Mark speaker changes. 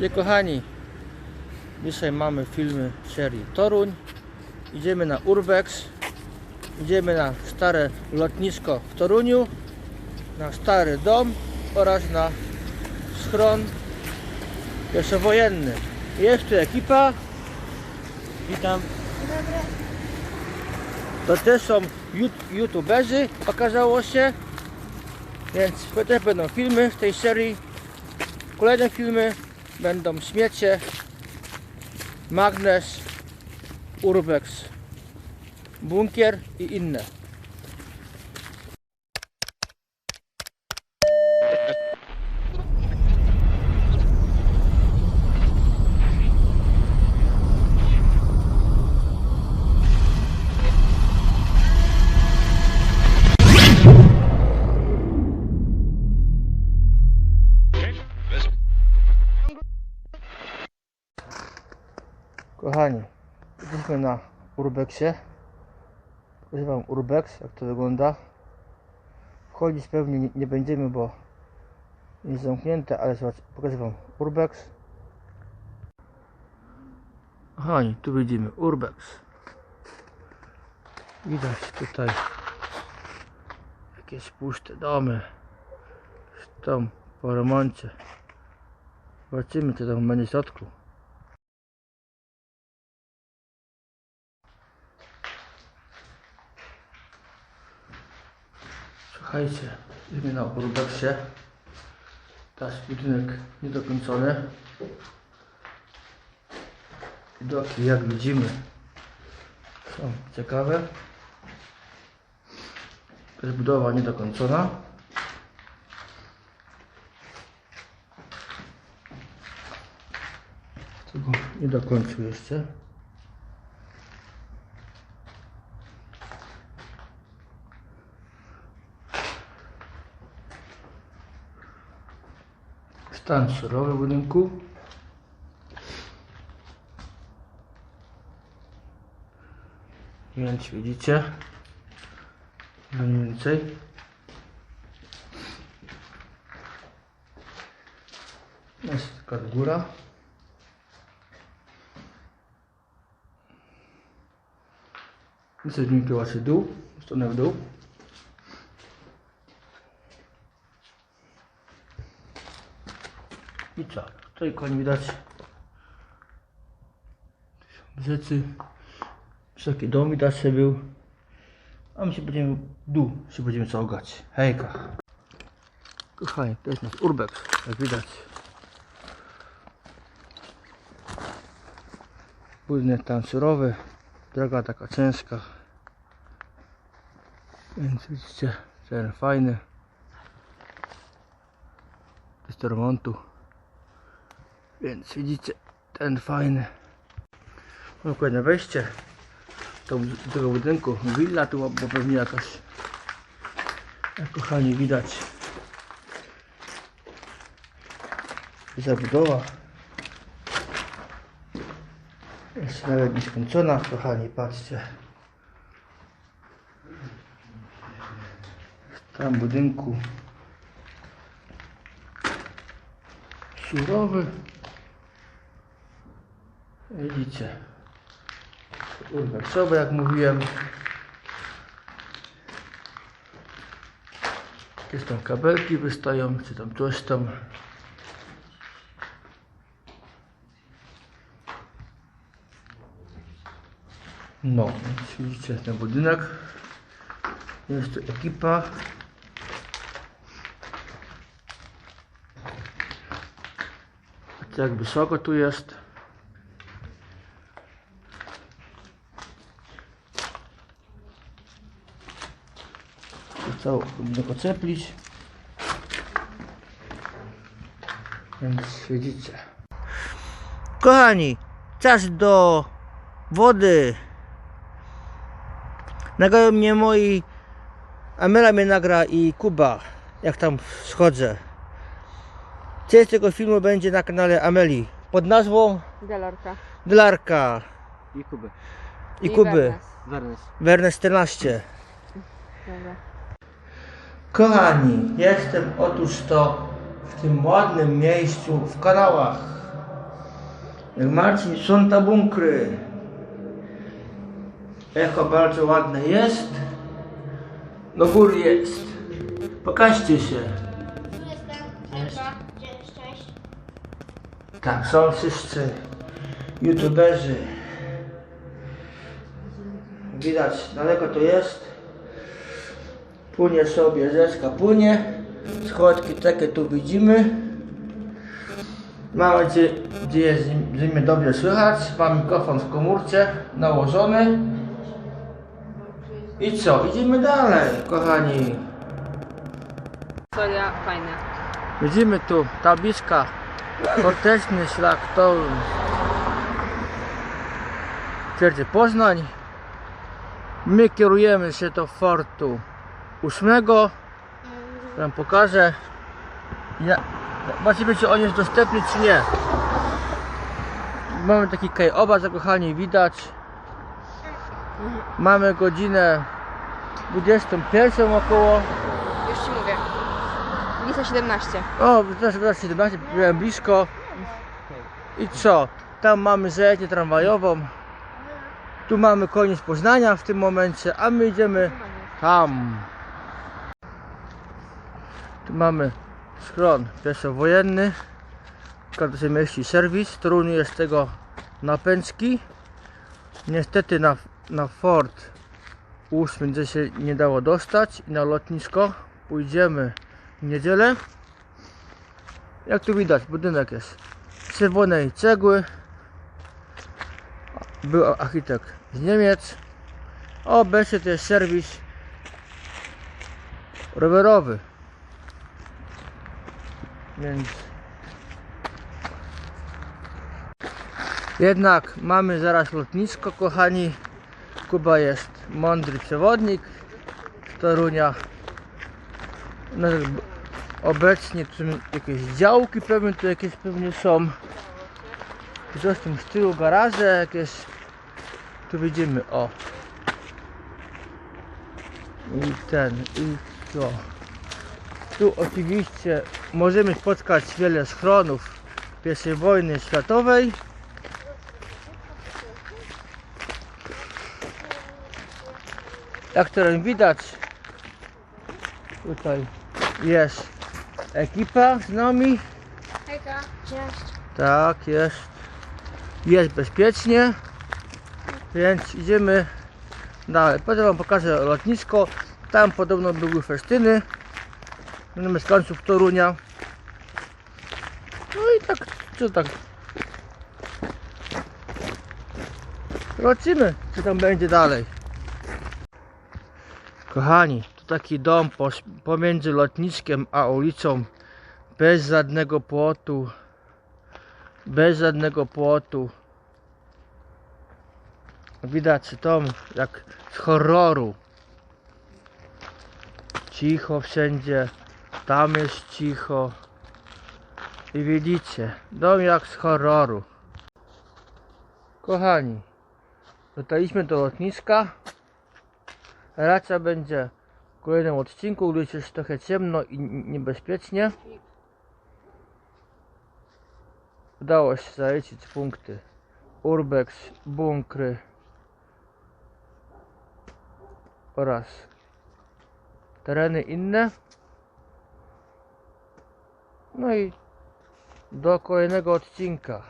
Speaker 1: Czyli kochani, dzisiaj mamy filmy serii Toruń. Idziemy na Urbex. Idziemy na stare lotnisko w Toruniu, na stary dom oraz na schron pierwszowojenny. Jest tu ekipa. Witam. To też są youtuberzy, okazało się. Więc też będą filmy w tej serii. Kolejne filmy będą śmiecie, magnes, urbex, bunkier i inne. Jesteśmy na urbexie. Pokażę wam urbex, jak to wygląda. Wchodzić pewnie nie, będziemy, bo jest zamknięte, ale zobacz, pokażę wam urbex. Kochani, tu widzimy urbex. Widać tutaj jakieś puste domy. Tam po remoncie. Zobaczymy co tam będzie w środku. Słuchajcie, na Urbexie. Teraz budynek niedokończony. Widoki jak widzimy są ciekawe. Jest budowa niedokończona. Tego nie dokończył jeszcze. Stan surowy budynku. Więc widzicie, mniej więcej. Jest taka góra. Jest zmieniła dół, stronę w dół. I co? Tutaj koń widać. Rzeczy. Wysoki dom widać się był. A my się będziemy dół się będziemy czołgać. Hejka. Kochani, to jest nasz urbex, jak widać. Budynek tam surowy. Droga taka ciężka. Więc widzicie, teren fajny. Jest remontu. Więc widzicie, ten fajny. Kolejne wejście do, tego budynku. Willa tu, bo pewnie jakaś. Jak kochani widać. Zabudowa. Jest nawet nieskończona, kochani, patrzcie. W tam budynku surowy. Widzicie. Urbexowe, jak mówiłem. Jakieś tam kabelki wystają, czy tam coś tam. No, widzicie ten budynek. Jest tu ekipa. Jak wysoko tu jest. Cały budynek ocieplić. Więc widzicie. Kochani, czas do wody. Nagrają mnie moi Amela mnie nagra i Kuba, jak tam schodzę. Część tego filmu będzie na kanale Ameli pod nazwą
Speaker 2: Galorka.
Speaker 1: Dlarka
Speaker 3: I Kuby.
Speaker 1: i Kuby.
Speaker 2: Wernes.
Speaker 3: Wernes.
Speaker 1: Wernes 14.
Speaker 2: Dobra.
Speaker 1: Kochani, jestem otóż to w tym ładnym miejscu w kanałach. Jak Marcin sprząta bunkry. Echo bardzo ładne jest. Do góry jest. Pokażcie się. Tak, są wszyscy youtuberzy. Widać, daleko to jest. Płynie sobie rzeczka, płynie. Schodki takie tu widzimy. Gdzie jest z mnie dobrze słychać. Mam mikrofon w komórce nałożony. I co? Idziemy dalej, kochani.
Speaker 3: Historia fajna.
Speaker 1: Widzimy tu tabliczka Forteczny szlak Toruń Twierdzy Poznań My kierujemy się do fortu ósmego Wam pokażę ja, Zobaczymy czy on jest dostępny czy nie Mamy taki kaj zakochani widać Mamy godzinę 21 około
Speaker 3: Już ci mówię. Lisa 17.
Speaker 1: O, też teraz 17, byłem blisko. I co? Tam mamy zajezdnię tramwajową. Tu mamy koniec Poznania w tym momencie, a my idziemy tam. Tu mamy schron pieszowojenny. Każdy się mieści serwis. Toruniu jest tego napęczki. Niestety na, na Fort 8 gdzie się nie dało dostać i na lotnisko pójdziemy w niedzielę. Jak tu widać, budynek jest czerwonej cegły. Był architekt z Niemiec. Obecnie to jest serwis rowerowy. Więc jednak mamy zaraz lotnisko, kochani. Kuba jest mądry przewodnik z Torunia. No, obecnie tu jakieś działki pewnie tu jakieś pewnie są. Coś w tym stylu garaże jakieś. Tu widzimy o. I ten, i to. Tu oczywiście możemy spotkać wiele schronów I wojny światowej. Jak teraz widać, tutaj jest ekipa z nami.
Speaker 2: Hejka. Cześć.
Speaker 1: Tak, jest. Jest bezpiecznie. Więc idziemy dalej. Potem wam pokażę lotnisko. Tam podobno były festyny. Mieszkańców Torunia. No i tak, co tak. Zobaczymy, co tam będzie dalej. Kochani, to taki dom pomiędzy lotniskiem a ulicą. Bez żadnego płotu. Bez żadnego płotu. Widać dom jak z horroru. Cicho wszędzie. Tam jest cicho. I widzicie, dom jak z horroru. Kochani, dotarliśmy do lotniska. Racja będzie w kolejnym odcinku, gdyż jest trochę ciemno i niebezpiecznie. Udało się zaliczyć punkty. Urbex, bunkry oraz tereny inne. No i do kolejnego odcinka.